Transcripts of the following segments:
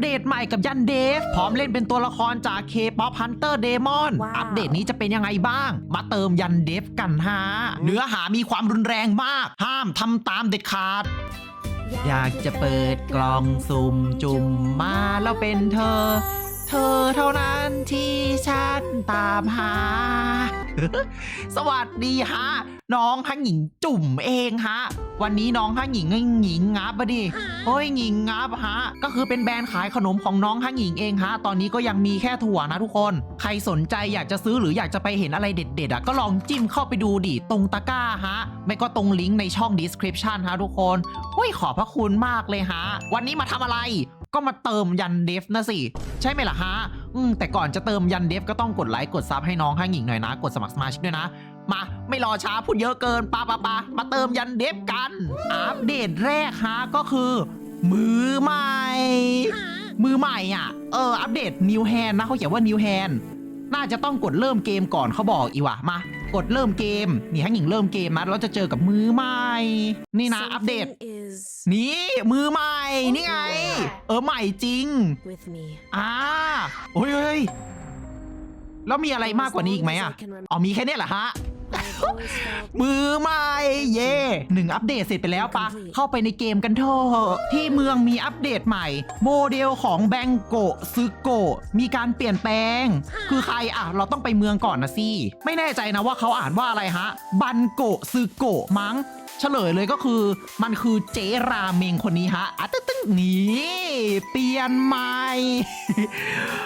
เดตใหม่กับยันเดฟ พร้อมเล่นเป็นตัวละครจาก K-POP Hunter Demon ว้าว อัปเดตนี้จะเป็นยังไงบ้าง มาเติมยันเดฟกันฮะ เนื้อหามีความรุนแรงมาก ห้ามทำตามเด็ดขาด อยากจะเปิดกล่องสุ่มจุ่มมาแล้วเป็นเธอ เธอเท่านั้นที่ฉันตามหา สวัสดีฮะ น้องฮังหญิงจุ่มเองฮะ วันนี้น้องฮังหญิงหญิงงับอะดิเฮ้ยหญิงงับฮะ ก็คือเป็นแบรนด์ขายขนมของน้องฮังหญิงเองฮะ ตอนนี้ก็ยังมีแค่ถั่วนะทุกคน ใครสนใจอยากจะซื้อหรืออยากจะไปเห็นอะไรเด็ดๆอะก็ลองจิ้มเข้าไปดูดิตรงตะกร้าฮะ ไม่ก็ตรงลิงก์ในช่อง description ฮะทุกคนอุ้ยขอบพระคุณมากเลยฮะ วันนี้มาทำอะไร ก็มาเติมยันเดฟนะสิ ใช่ไหมล่ะฮะ อืมแต่ก่อนจะเติมยันเดฟก็ต้องกดไลค์กดซับให้น้องข้างหญิงหน่อยนะ กดสมัครสมาชิกด้วยนะ มาไม่รอช้าพูดเยอะเกินปาปาปามาเติมยันเดฟกัน อัปเดตแรกฮะก็คือ มือใหม่ มือใหม่อะ เออ อัปเดต New Hand นะเขาเขียนว่า New Hand น่าจะต้องกดเริ่มเกมก่อนเขาบอกอีว่ะมากดเริ่มเกมนี่ให้หญิงเริ่มเกมนะแล้วจะเจอกับมือใหม่ นี่นะอัปเดต is นี่มือใหม่นี่ไง เออใหม่จริง with me อ่าโอ้ยเฮ้ยแล้วมีอะไรมากกว่านี้อีกไหมอะอ๋อมีแค่เนี้ยเหรอฮะ มือใหม่เย่หนึ่งอัปเดตเสร็จไปแล้วปะ Complete เข้าไปในเกมกันเถอะที่เมืองมีอัปเดตใหม่ โมเดลของแบงโกะซึโกะมีการเปลี่ยนแปลง คือใครอะ เราต้องไปเมืองก่อนนะสิไม่แน่ใจนะว่าเขาอ่านว่าอะไรฮะ บันโกะซึโกะมั้งเฉลยเลยก็คือมันคือเจราเมงคนนี้ฮะอะตึ้งตึ้งนี่เปลี่ยนใหม่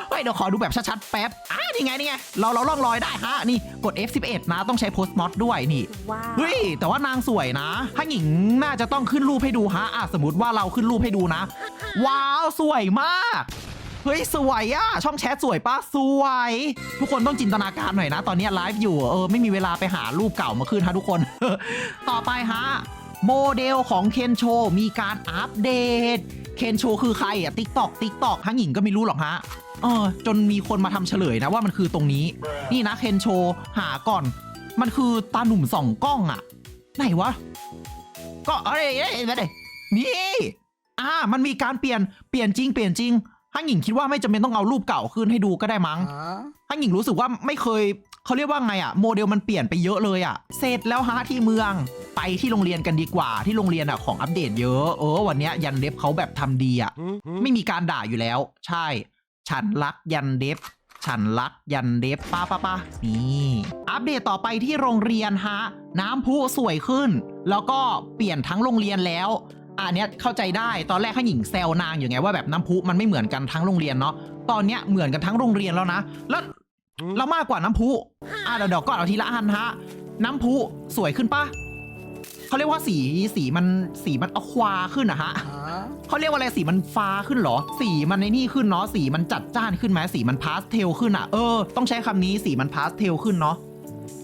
เฮ้ยเดี๋ยวขอดูแบบชัดๆแป๊บอ่านี่ไงนี่ไงเราเราล่องลอยได้ฮะนี่กด F11 นะต้องใช้โพสต์มอดด้วยนี่ว้าวเฮ้ยแต่ว่านางสวยนะ ถ้าหญิงน่าจะต้องขึ้นรูปให้ดูฮะอะสมมติว่าเราขึ้นรูปให้ดูนะ ว้าวสวยมากเฮ้ย สวยอะช่องแชทสวยปะสวย ทุกคนต้องจินตนาการหน่อยนะ ตอนนี้ไลฟ์อยู่เออไม่มีเวลาไปหารูปเก่ามาขึ้นฮะทุกคน ต่อไปฮะ โมเดลของเคนโชมีการอัปเดต เคนโชคือใครอะติ๊กตอกติ๊กตอกทั้งหญิงก็ไม่รู้หรอกฮะเออจนมีคนมาทำเฉลยนะว่ามันคือตรงนี้ นี่นะเคนโชหาก่อน มันคือตาหนุ่มสองกล้องอะไหนวะ ก็เอ้ยเอ้ยเอ้ยเอ้ยนี่อ่า มันมีการเปลี่ยนเปลี่ยนจริงเปลี่ยนจริงฮังหญิงคิดว่าไม่จำเป็นต้องเอารูปเก่าขึ้นให้ดูก็ได้มั้งฮังหญิงรู้สึกว่าไม่เคยเขาเรียกว่าไงอะโมเดลมันเปลี่ยนไปเยอะเลยอะเสร็จแล้วฮะที่เมืองไปที่โรงเรียนกันดีกว่าที่โรงเรียนอะของอัปเดตเยอะเออวันเนี้ยยันเดฟเขาแบบทำดีอะไม่มีการด่าอยู่แล้ว ใช่ ฉันรักยันเดฟ ฉันรักยันเดฟป้าป้าป้านี่อัปเดตต่อไปที่โรงเรียนฮะ น้ำพุสวยขึ้น แล้วก็เปลี่ยนทั้งโรงเรียนแล้วอันเนี้ยเข้าใจได้ตอนแรกข้าหญิงแซวนางอยู่ไงว่าแบบน้ำพุมันไม่เหมือนกันทั้งโรงเรียนเนาะตอนเนี้ยเหมือนกันทั้งโรงเรียนแล้วนะ แล้วแล้วมากกว่าน้ำพุอะเดี๋ยวเดี๋ยวก่อนเอาทีละอันฮะ น้ำพุสวยขึ้นปะ เขาเรียกว่าสีสีมันสีมันอควาขึ้นอะฮะเขาเรียกว่าอะไรสีมันฟ้าขึ้นเหรอ สีมันในนี่ขึ้นเนาะสีมันจัดจ้านขึ้นไหมสีมันพาสเทลขึ้นอะเออต้องใช้คำนี้สีมันพาสเทลขึ้นเนาะ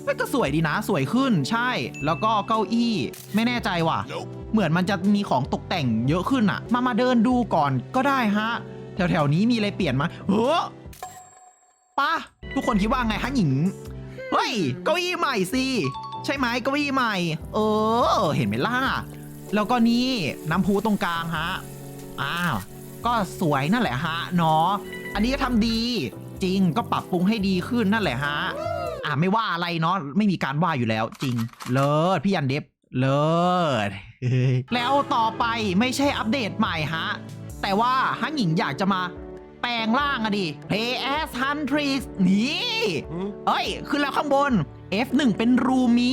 เฮ้ยก็สวยดีนะสวยขึ้นใช่ แล้วก็เก้าอี้ ไม่แน่ใจว่ะ เหมือนมันจะมีของตกแต่งเยอะขึ้นอะมามาเดินดูก่อนก็ได้ฮะ แถวๆนี้มีอะไรเปลี่ยนมาเฮ้อป้าทุกคนคิดว่าไงฮะหญิง เฮ้ย เก้าอี้ใหม่สิ ใช่ไหมเก้าอี้ใหม่ เออ เห็นไหมล่ะ แล้วก็นี่น้ำพุตรงกลางฮะ อ้าว ก็สวยนั่นแหละฮะเนาะ อันนี้ก็ทำดีจริงก็ปรับปรุงให้ดีขึ้นนั่นแหละฮะ อ่าไม่ว่าอะไรเนาะไม่มีการว่าอยู่แล้วจริง เลิศพี่ยันเดฟเลิศแล้วต่อไปไม่ใช่อัปเดตใหม่ฮะ แต่ว่าฮังหญิงอยากจะมาแปลงร่างอะดิ Play as Huntress นี่ เอ้ย ขึ้นแล้วข้างบน F1 เป็นรูมิ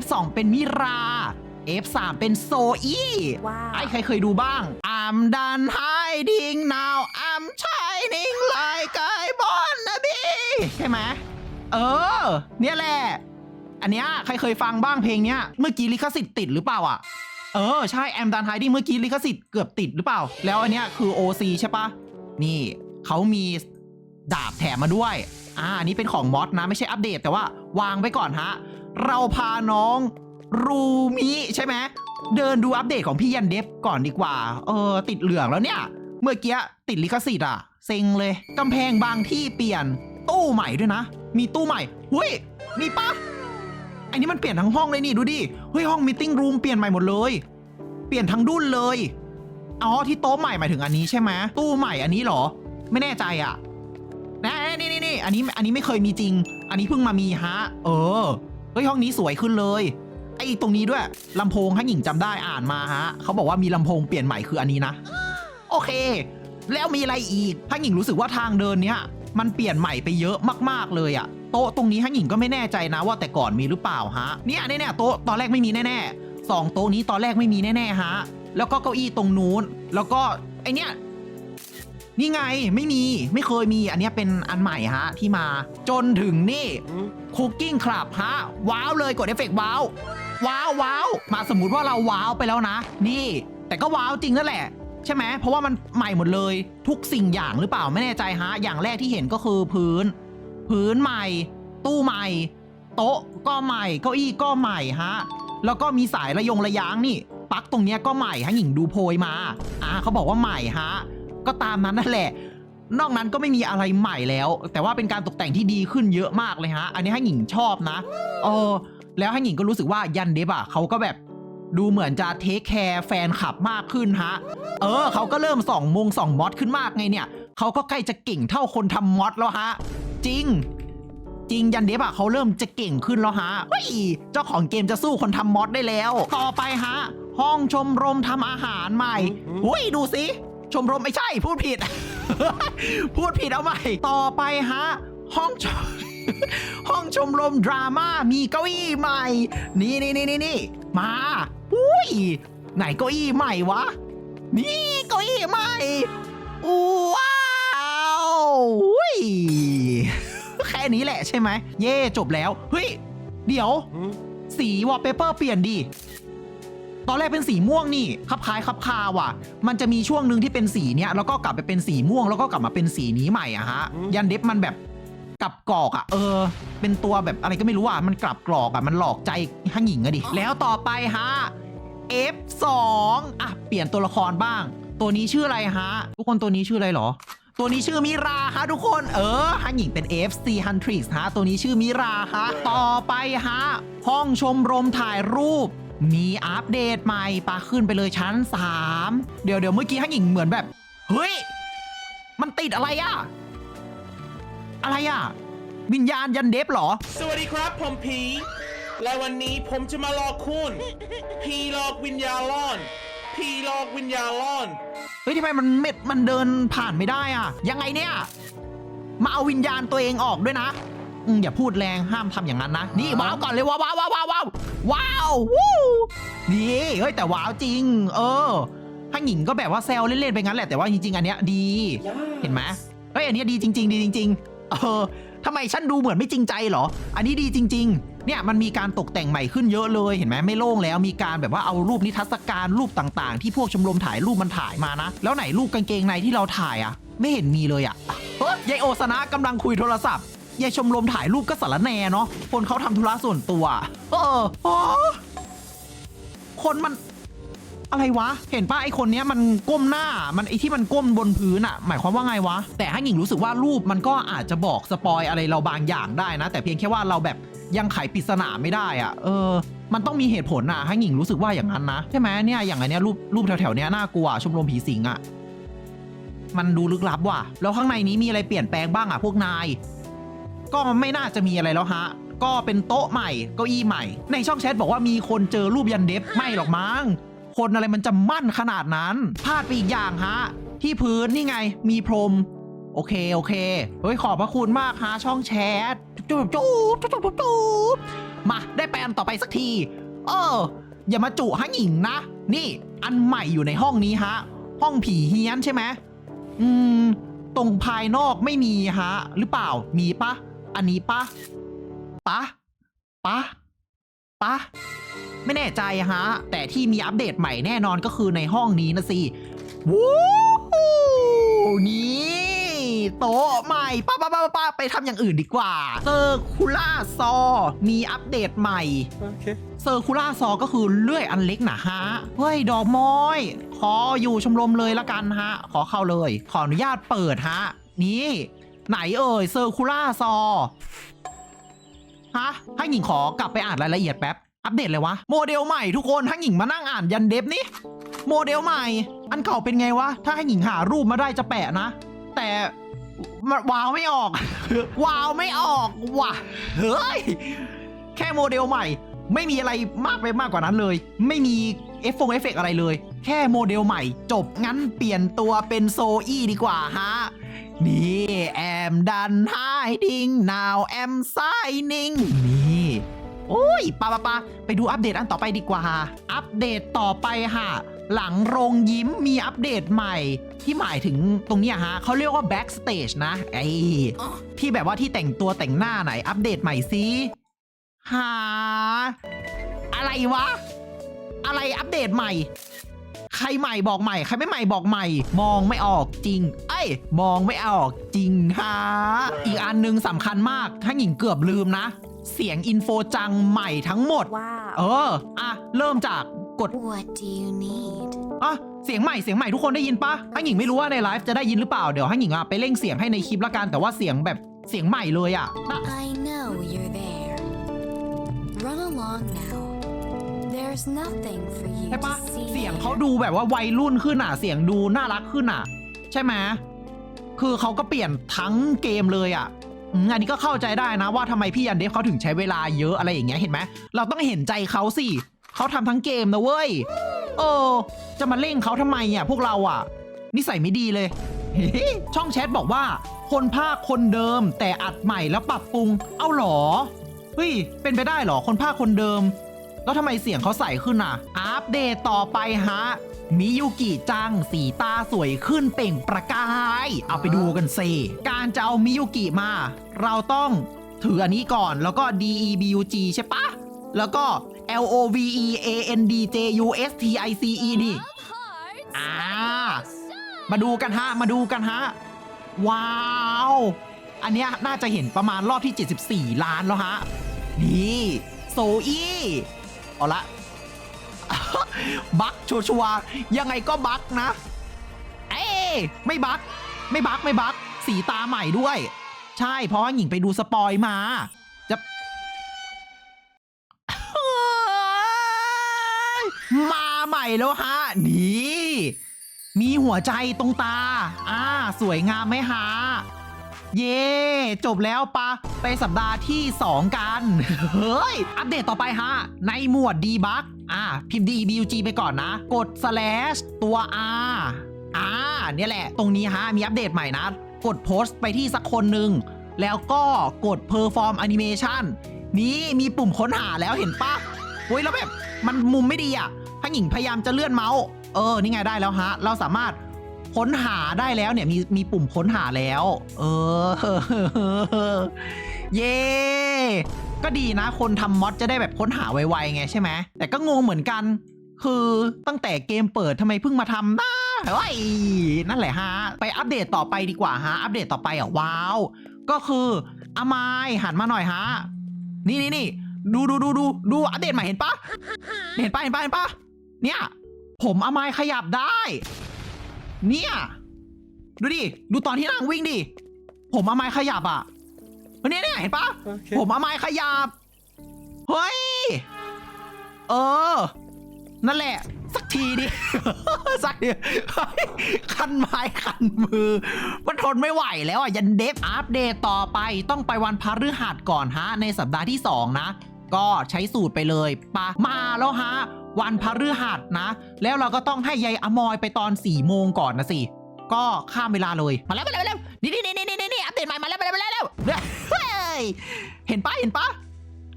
F2 เป็นมิรา F3 เป็นโซอีว้าว ไอ้ใครเคยดูบ้าง I'm done hiding now I'm shining like I wanna be ใช่ไหม เออ เนี่ยแหละ อันเนี้ยใครเคยฟังบ้างเพลงเนี้ย เมื่อกี้ลิขสิทธิ์ติดหรือเปล่าอะ เออ ใช่ I'm done hiding เมื่อกี้ลิขสิทธิ์เกือบติดหรือเปล่า แล้วอันเนี้ยคือ OC ใช่ปะนี่เขามีดาบแถมมาด้วย อ่าอันนี้เป็นของมอสนะไม่ใช่อัปเดตแต่ว่าวางไปก่อนฮะ เราพาน้องรูมิใช่ไหมเดินดูอัปเดตของพี่ยันเดฟก่อนดีกว่า เออ ติดเหลืองแล้วเนี่ย เมื่อกี้ติดลิขสิทธิ์อะ เซ็งเลยกำแพงบางที่เปลี่ยน ตู้ใหม่ด้วยนะ มีตู้ใหม่หุยมีปะไอ้นี่มันเปลี่ยนทั้งห้องเลยนี่ดูดิเฮ้ยห้องมิทติ้งรูมเปลี่ยนใหม่หมดเลย เปลี่ยนทั้งดุ้นเลยอ๋อที่โต๊ะใหม่หมายถึงอันนี้ใช่ไหมตู้ใหม่อันนี้เหรอ ไม่แน่ใจอะนะ อันนี้อันนี้ไม่เคยมีจริง อันนี้เพิ่งมามีฮะ เออ เฮ้ยห้องนี้สวยขึ้นเลย ไอ้ตรงนี้ด้วยลำโพงให้หญิงจำได้อ่านมาฮะ เขาบอกว่ามีลำโพงเปลี่ยนใหม่คืออันนี้นะ โอเค แล้วมีอะไรอีกถ้าหญิงรู้สึกว่าทางเดินเนี้ยมันเปลี่ยนใหม่ไปเยอะมากๆเลยอะโต๊ะตรงนี้ฮังหญิงก็ไม่แน่ใจนะว่าแต่ก่อนมีหรือเปล่าฮะ เนี่ยเนี่ยเนี่ยโต๊ะตอนแรกไม่มีแน่ๆสองโต๊ะนี้ตอนแรกไม่มีแน่ๆฮะ แล้วก็เก้าอี้ตรงนู้น แล้วก็ไอเนี้ย นี่ไงไม่มีไม่เคยมีอันนี้เป็นอันใหม่ฮะที่มา จนถึงนี่คุกกิ้งคลับฮะว้าวเลยกดเอฟเฟกต์ว้าวว้าวว้าวมาสมมติว่าเราว้าวไปแล้วนะ นี่ แต่ก็ว้าวจริงนั่นแหละ ใช่ไหมเพราะว่ามันใหม่หมดเลยทุกสิ่งอย่างหรือเปล่าไม่แน่ใจฮะอย่างแรกที่เห็นก็คือพื้น พื้นใหม่ ตู้ใหม่ โต๊ะก็ใหม่เก้าอี้ก็ใหม่ฮะแล้วก็มีสายระยงระยางนี่ ปักตรงเนี้ยก็ใหม่ฮะหญิงดูโพยมาอ่าเขาบอกว่าใหม่ฮะ ก็ตามนั้นนั่นแหละ นอกนั้นก็ไม่มีอะไรใหม่แล้ว แต่ว่าเป็นการตกแต่งที่ดีขึ้นเยอะมากเลยฮะ อันนี้ให้หญิงชอบนะเออแล้วให้หญิงก็รู้สึกว่ายันเดฟอะเขาก็แบบดูเหมือนจะเทคแคร์แฟนคลับมากขึ้นฮะ เออเขาก็เริ่มส่องมงส่องมอดขึ้นมากไงเนี่ยเขาก็ใกล้จะเก่งเท่าคนทำมอดแล้วฮะ จริง จริงยันเดฟอะเขาเริ่มจะเก่งขึ้นแล้วฮะเฮ้ยเจ้าของเกมจะสู้คนทำมอดได้แล้ว ต่อไปฮะ ห้องชมรมทำอาหารใหม่อุ้ยดูสิ ชมรมไม่ใช่พูดผิด พูดผิดเอาใหม่ ต่อไปฮะ ห้องชมห้องชมรมดราม่ามีเก้าอี้ใหม่ นี่นี่นี่นี่นี่มาอุ้ยไหนเก้าอี้ใหม่วะ นี่เก้าอี้ใหม่ว้าวอุ้ยแค่นี้แหละใช่ไหม เย่จบแล้ว เฮ้ย เดี๋ยว สีวอลเปเปอร์เปลี่ยนดิ ตอนแรกเป็นสีม่วงนี่คับคล้ายคับคาว่ะ มันจะมีช่วงหนึ่งที่เป็นสีเนี้ยแล้วก็กลับไปเป็นสีม่วงแล้วก็กลับมาเป็นสีนี้ใหม่อะฮะอืมยันเด็บมันแบบกลับกรอกอะเออ เป็นตัวแบบอะไรก็ไม่รู้อะมันกลับกรอกอะมันหลอกใจห้างหญิงอะดิ แล้วต่อไปฮะ F2 อะเปลี่ยนตัวละครบ้าง ตัวนี้ชื่ออะไรฮะ ทุกคนตัวนี้ชื่ออะไรเหรอตัวนี้ชื่อมิราฮะทุกคน เออฮันหญิงเป็น FC Huntrix ฮะ ตัวนี้ชื่อมิราฮะ ต่อไปฮะ ห้องชมรมถ่ายรูป มีอัปเดตใหม่ปาขึ้นไปเลยชั้น 3 เดี๋ยวเดี๋ยวเมื่อกี้ฮันหญิงเหมือนแบบ เฮ้ย มันติดอะไรอะอะไรอะวิญญาณยันเดฟเหรอ สวัสดีครับผมผี และวันนี้ผมจะมาหลอกคุณผีหลอกวิญญาณล่อนผีหลอกวิญญาณล่อน เฮ้ยทำไมมันเม็ดมันเดินผ่านไม่ได้อะยังไงเนี่ย มาเอาวิญญาณตัวเองออกด้วยนะ อืมอย่าพูดแรงห้ามทำอย่างนั้นนะ นี่ว้าวก่อนเลยว้าวว้าวว้าวว้าวว้าวว้าววู้นี่เฮ้ยแต่ว้าวจริง เออถ้าหญิงก็แบบว่าแซวเล่นๆไปงั้นแหละแต่ว่าจริงๆ อันเนี้ยดี เห็นไหมเฮ้ยอันเนี้ยดีจริง ๆ ดีจริง ๆ เออทำไมฉันดูเหมือนไม่จริงใจเหรอ อันนี้ดีจริง ๆ เนี่ยมันมีการตกแต่งใหม่ขึ้นเยอะเลยเห็นไหมไม่โล่งแล้ว มีการแบบว่าเอารูปนิทรรศการรูปต่างๆ ที่พวกชมรมถ่ายรูปมันถ่ายมานะ แล้วไหนรูปกางเกงในที่เราถ่ายอะไม่เห็นมีเลยอะเฮ้ยยายโอสนะกำลังคุยโทรศัพท์ ยายชมรมถ่ายรูปก็สารแหนเนาะคนเขาทำธุระส่วนตัว เออออคนมัน อะไรวะ เห็นป่ะไอคนเนี้ยมันก้มหน้ามันไอที่มันก้มบนพื้นอะหมายความว่าไงวะ แต่ให้หญิงรู้สึกว่ารูปมันก็อาจจะบอกสปอยอะไรเราบางอย่างได้นะ แต่เพียงแค่ว่าเราแบบยังไขปริศนาไม่ได้อะเออ มันต้องมีเหตุผลอะให้หญิงรู้สึกว่าอย่างนั้นนะใช่ไหมเนี่ยอย่างไอเนี้ยรูปรูปแถวๆเนี้ยน่ากลัวชมรมผีสิงอะมันดูลึกลับว่ะ แล้วข้างในนี้มีอะไรเปลี่ยนแปลงบ้างอะพวกนาย ก็ไม่น่าจะมีอะไรแล้วฮะ ก็เป็นโต๊ะใหม่เก้าอี้ใหม่ ในช่องแชทบอกว่ามีคนเจอรูปยันเดฟไม่หรอกมั้งคนอะไรมันจะมั่นขนาดนั้นพลาดไปอีกอย่างฮะ ที่พื้นนี่ไงมีพรม โอเคโอเคเฮ้ยขอบพระคุณมากฮะช่องแชทจุ๊บจุ๊บจุ๊บจุ๊บจุ๊บจุ๊บมาได้ไปอันต่อไปสักที เออ อย่ามาจุฮะหญิงนะ นี่อันใหม่อยู่ในห้องนี้ฮะ ห้องผีเฮี้ยนใช่ไหมอืม ตรงภายนอกไม่มีฮะ หรือเปล่ามีปะ อันนี้ปะปะปะปะไม่แน่ใจฮะ แต่ที่มีอัปเดตใหม่แน่นอนก็คือในห้องนี้นะสิวู้นี่โต๊ะใหม่ป้าป้าป้าป้าไปทำอย่างอื่นดีกว่าเซอร์คูล่าซอมีอัปเดตใหม่โอเคเซอร์คูล่าซอก็คือเลื่อยอันเล็กนะฮะ เฮ้ย ดอกม้อยขออยู่ชมรมเลยละกันฮะ ขอเข้าเลย ขออนุญาตเปิดฮะ นี่ ไหนเอ่ยเซอร์คูล่าซอฮะให้หญิงขอกลับไปอ่านรายละเอียดแป๊บ อัปเดตเลยวะ โมเดลใหม่ทุกคนให้หญิงมานั่งอ่านยันเดฟนี่โมเดลใหม่ อันเก่าเป็นไงวะ ถ้าให้หญิงหารูปมาได้จะแปะนะ แต่วาวไม่ออก วาวไม่ออกว่ะเฮ้ย แค่โมเดลใหม่ ไม่มีอะไรมากไปมากกว่านั้นเลย ไม่มีเอฟฟงเอฟเฟกอะไรเลย แค่โมเดลใหม่ จบงั้นเปลี่ยนตัวเป็นโซอี้ดีกว่าฮะ นี่แอมดันไฮดิง now แอมไซนิงนี่ โอ้ยปะปะปะไปดูอัปเดตอันต่อไปดีกว่า อัปเดตต่อไปฮะหลังโรงยิ้มมีอัปเดตใหม่ที่หมายถึงตรงนี้ฮะเขาเรียกว่า backstage นะไอ้ที่แบบว่าที่แต่งตัวแต่งหน้าไหนอัปเดตใหม่สิหา อะไรวะ อะไรอัปเดตใหม่ ใครใหม่บอกใหม่ ใครไม่ใหม่บอกใหม่ มองไม่ออกจริง เอ้ย มองไม่ออกจริงฮะ อีกอันหนึงสำคัญมาก ถ้าหญิงเกือบลืมนะ เสียงอินโฟจังใหม่ทั้งหมด เอ Wow. ออะ เริ่มจากกด What do you need? อะเสียงใหม่เสียงใหม่ทุกคนได้ยินปะถ้าหญิงไม่รู้ว่าในไลฟ์จะได้ยินหรือเปล่า เดี๋ยวให้หญิงอะไปเร่งเสียงให้ในคลิปละกันแต่ว่าเสียงแบบเสียงใหม่เลยอะนะ I know you're there. Run along now. There's nothing for you ใช่ปะ to see. เสียงเขาดูแบบว่าวัยรุ่นขึ้นอะ เสียงดูน่ารักขึ้นอะ ใช่ไหมคือเขาก็เปลี่ยนทั้งเกมเลยอะอืมอันนี้ก็เข้าใจได้นะว่าทำไมพี่ยันเดฟเขาถึงใช้เวลาเยอะอะไรอย่างเงี้ยเห็นไหมเราต้องเห็นใจเขาสิเขาทำทั้งเกมนะเว้ยเออ จะมาเร่งเขาทำไมอะพวกเราอะ นิสัยไม่ดีเลย เฮ้ช่องแชทบอกว่า คนภาคคนเดิมแต่อัดใหม่แล้วปรับปรุง เอาเหรอ เฮ้ย เป็นไปได้เหรอ คนภาคคนเดิม แล้วทำไมเสียงเขาใสขึ้นอะ อัปเดตต่อไปฮะ มิยุกิจัง สีตาสวยขึ้นเปล่งประกาย เอาไปดูกันสิการจะเอามิยุกิมา เราต้องถืออันนี้ก่อนแล้วก็ D E B U G ใช่ปะ แล้วก็ L O V E A N D J U S T I C E นี่ อ่า มาดูกันฮะ มาดูกันฮะ ว้าว อันเนี้ยน่าจะเห็นประมาณรอบที่ 74 ล้านแล้วฮะ นี่ โซอี้ เอาละ บักชัวร์ๆยังไงก็บักนะ เอ้ยไม่บัก ไม่บักไม่บัก สีตาใหม่ด้วย ใช่เพราะว่าหญิงไปดูสปอยมา จะมาใหม่แล้วฮะ นี่ มีหัวใจตรงตา อ่า สวยงามไหมฮะ เย่จบแล้วปะไปสัปดาห์ที่ 2 กัน เฮ้ย อัปเดตต่อไปฮะ ในหมวด debug อ่าพิมพ์ debug ไปก่อนนะ กด slash ตัว r อ่าเนี่ยแหละ ตรงนี้ฮะ มีอัปเดตใหม่นะ กดโพสต์ไปที่สักคนหนึ่ง แล้วก็กด perform animation นี่มีปุ่มค้นหาแล้วเห็นปะเฮ้ยแล้วแบบ มันมุมไม่ดีอะถ้าหญิงพยายามจะเลื่อนเมาส์ เออ นี่ไงได้แล้วฮะ เราสามารถ ค้นหาได้แล้วเนี่ยมีมีปุ่มค้นหาแล้ว เออ เย่ก็ดีนะ คนทำมอดจะได้แบบค้นหาไวๆไงใช่ไหมแต่ก็งงเหมือนกัน คือตั้งแต่เกมเปิดทำไมเพิ่งมาทำนะเฮ้ยนั่นแหละฮะ ไปอัปเดตต่อไปดีกว่าฮะ อัปเดตต่อไปอะว้าว ก็คืออามายหันมาหน่อยฮะ นี่นี่นี่ดูดูดูดูดูอัปเดตใหม่เห็นปะเห็นปะเห็นปะเห็นปะเนี่ย ผมอามายขยับได้ เนี่ย ดูดิ ดูตอนที่นางวิ่งดิ ผมอามายขยับอะเนี่ยเนี่ยเห็นปะ Okay. ผมอามายขยับ เฮ้ย เออ นั่นแหละ สักทีดิ สักทีเฮ้ยคันไม้คันมือ มันทนไม่ไหวแล้วอะ ยันเดฟอัปเดตต่อไปต้องไปวันพฤหัสก่อนฮะ ในสัปดาห์ที่ 2 นะ ก็ใช้สูตรไปเลยปะมาแล้วฮะ วันพฤหัสนะ แล้วเราก็ต้องให้ยายอมอยไปตอน4ี่โมงก่อนนะสิ ก็ข้ามเวลาเลย มาแล้วมาแล้วมาแล้วนี่นี่นี่นี่นี่อัปเดตใหม่มาแล้วมาแล้วมาแล้วมาแล้วเฮ้ยเห็นปะเห็นปะ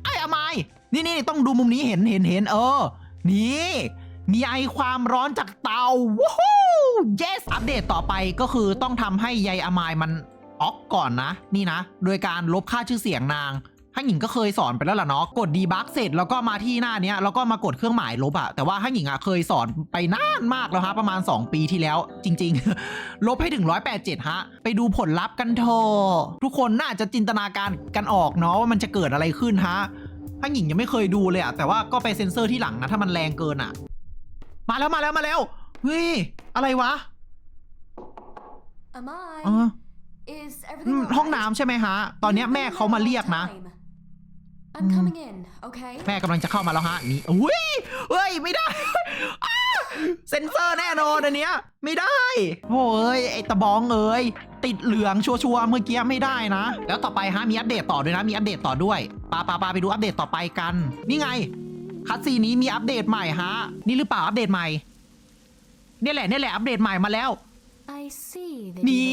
ไอ้อมายนี่นี่ต้องดูมุมนี้เห็นเห็นเห็นเออ นี่มีไอความร้อนจากเตาว้าว yes อัปเดตต่อไปก็คือต้องทำให้ใยอมายมันออกก่อนนะ นี่นะ โดยการลบค่าชื่อเสียงนาง ฮั่งหญิงก็เคยสอนไปแล้วล่ะเนาะกดดีบักเสร็จแล้วก็มาที่หน้าเนี้ยแล้วก็มากดเครื่องหมายลบอะแต่ว่าฮั่งหญิงอะเคยสอนไปนานมากแล้วฮะประมาณ 2 ปีที่แล้ว จริง ๆ ลบให้ถึง 187 ฮะ ไปดูผลลัพธ์กันเถอะทุกคนน่าจะจินตนาการกันออกเนาะว่ามันจะเกิดอะไรขึ้นฮะฮั่งหญิงยังไม่เคยดูเลยอะแต่ว่าก็ไปเซ็นเซอร์ที่หลังนะถ้ามันแรงเกินอะมาแล้วมาแล้วมาแล้วเฮ้ยอะไรวะ Am เอ I? อ Is อืม everything ห้อง alright? น้ำใช่ไหมฮะ ตอนเนี้ย You've แม่ been เขา there มา all เรียก the นะ time. I'm Mm. coming in, okay? แม่กำลังจะเข้ามาแล้วฮะนี่อุ้ยเฮ้ย ไม่ได้อ้าเซนเซอร์แน่นอนอันเนี้ย ไม่ได้โอ้ยไอตะบองเอ้ยติดเหลืองชัวร์ๆเมื่อกี้ไม่ได้นะ แล้วต่อไปฮะมีอัปเดตต่อด้วยนะมีอัปเดตต่อด้วยปาปาปาไปดูอัปเดตต่อไปกัน นี่ไงคัสซีนนี้มีอัปเดตใหม่ฮะ นี่หรือเปล่าอัปเดตใหม่เนี่ยแหละเนี่ยแหละอัปเดตใหม่มาแล้ว I see that นี่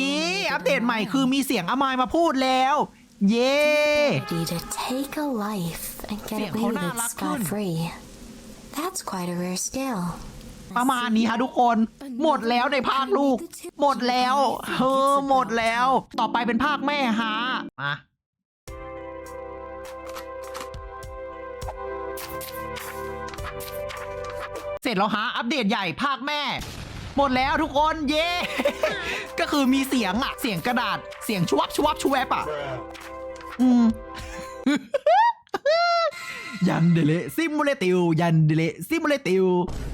you อัปเดตใหม่คือมีเสียงอามายมาพูดแล้ว เย้ ready to take a life and get เสียง away เขา with น่า it รักขึ้น scot free. That's quite a rare skill. ประมาณนี้ฮะทุกคน หมดแล้วในภาคลูก หมดแล้วเออหมดแล้ว ต่อไปเป็นภาคแม่ฮะมาเสร็จแล้วฮะอัปเดตใหญ่ภาคแม่ หมดแล้วทุกคนเย้ก็คือมีเสียงอะเสียงกระดาษเสียงชวบชวบชวบอะอืม ยันเดเลซิมูเลติวยันเดเลซิมูเลติว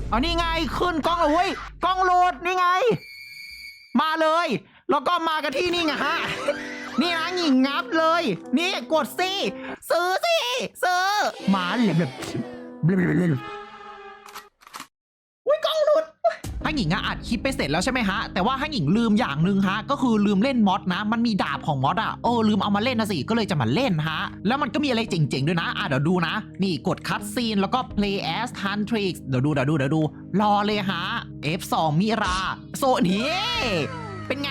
เอานี่ไงขึ้นกล้องเลยเว้กล้องโหลดนี่ไง มาเลย แล้วก็มากันที่นี่ไงฮะนี่นะหญิงงับเลย นี่กดสิซื้อสิซื้อมาเลยแบบ ฮังหญิงอะอัดคลิปไปเสร็จแล้วใช่ไหมฮะ แต่ว่าฮังหญิงลืมอย่างหนึ่งฮะ ก็คือลืมเล่นมอดนะ มันมีดาบของมอดอะเออลืมเอามาเล่นนะสิ ก็เลยจะมาเล่นฮะ แล้วมันก็มีอะไรเจ๋งๆด้วยนะ อะเดี๋ยวดูนะ นี่กดคัตซีนแล้วก็ play as Huntrix เดี๋ยวดูเดี๋ยวดูเดี๋ยวดู รอเลยฮะ F2 มิราโซนี่เป็นไง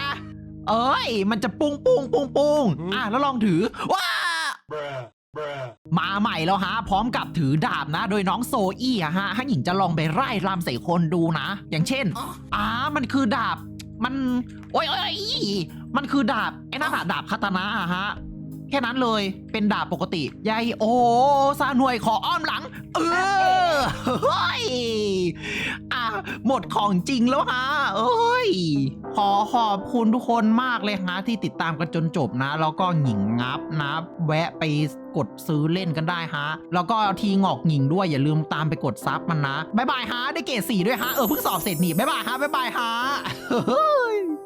เอ้ย มันจะปุ้งปุ้งปุ้งปุ้งอะแล้วลองถือว้า มาใหม่แล้วฮะ พร้อมกับถือดาบนะ โดยน้องโซอี้อะฮะให้หญิงจะลองไปไล่รำใส่คนดูนะ อย่างเช่นอ่ามันคือดาบ มัน โอ้ยโอ้ยโอ้ยมันคือดาบ ไอ้นั่นอะดาบคาตานะอะฮะ แค่นั้นเลยเป็นดาบปกติยายโอซาหน่วยขออ้อมหลัง เออเฮ้ยอะหมดของจริงแล้วฮะเอ้ย ขอขอบคุณทุกคนมากเลยฮะที่ติดตามกันจนจบนะ แล้วก็หญิงงับนะ แวะไปกดซื้อเล่นกันได้ฮะ แล้วก็ทีงอกหญิงด้วยอย่าลืมตามไปกดซับมันนะบายบายฮะได้เกรดสี่ด้วยฮะเออเพิ่งสอบเสร็จนี่บายบายฮะบายบายฮะ